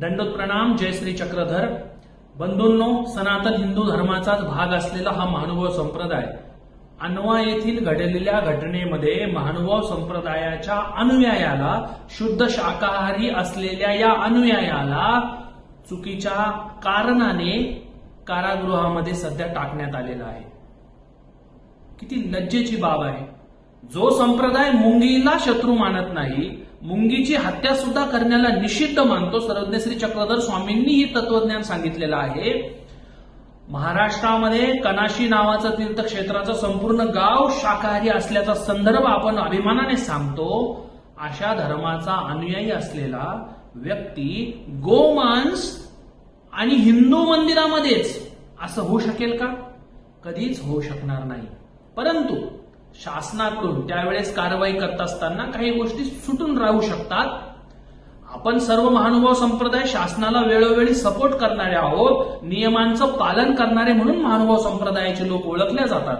दंडोत प्रणाम जय श्री चक्रधर. बंधूंनो सनातन हिंदू धर्माचाच भाग असलेला हा महानुभाव संप्रदाय. अन्वा येथील घडलेल्या घटनेमध्ये महानुभाव संप्रदायाच्या अनुयायाला शुद्ध शाकाहारी असलेल्या या अनुयायाला चुकीच्या कारणाने कारागृहामध्ये सध्या टाकण्यात आलेला आहे. किती लज्जेची बाब आहे. जो संप्रदाय मुंगीला शत्रू मानत नाही मुंगीची हत्या सुद्धा करण्याला निषिद्ध मानतो. सर्वज्ञ श्री चक्रधर स्वामींनी ही तत्वज्ञान सांगितलेलं आहे. महाराष्ट्रामध्ये कनाशी नावाचं तीर्थक्षेत्राचं संपूर्ण गाव शाकाहारी असल्याचा संदर्भ आपण अभिमानाने सांगतो. अशा धर्माचा अनुयायी असलेला व्यक्ती गोमांस आणि हिंदू मंदिरामध्येच असं होऊ शकेल का? कधीच होऊ शकणार नाही. परंतु शासनाकडून त्यावेळेस कारवाई करत असताना काही गोष्टी सुटून राहू शकतात. आपण सर्व महानुभाव संप्रदाय शासनाला वेळोवेळी सपोर्ट करणारे आहोत. नियमांचं पालन करणारे म्हणून महानुभाव संप्रदायाचे लोक ओळखले जातात.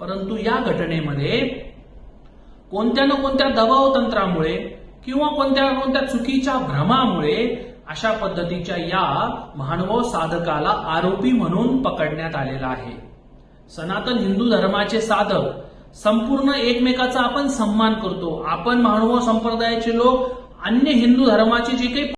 परंतु या घटनेमध्ये कोणत्या ना कोणत्या दबाव तंत्रामुळे किंवा कोणत्या ना कोणत्या चुकीच्या भ्रमामुळे अशा पद्धतीच्या या महानुभाव साधकाला आरोपी म्हणून पकडण्यात आलेला आहे. सनातन हिंदू धर्माचे साधक संपूर्ण एकमेकाचा आपण सन्मान करतो. आपण महानुभाव संप्रदायाचे लोक अन्य हिंदू धर्माचे जे काही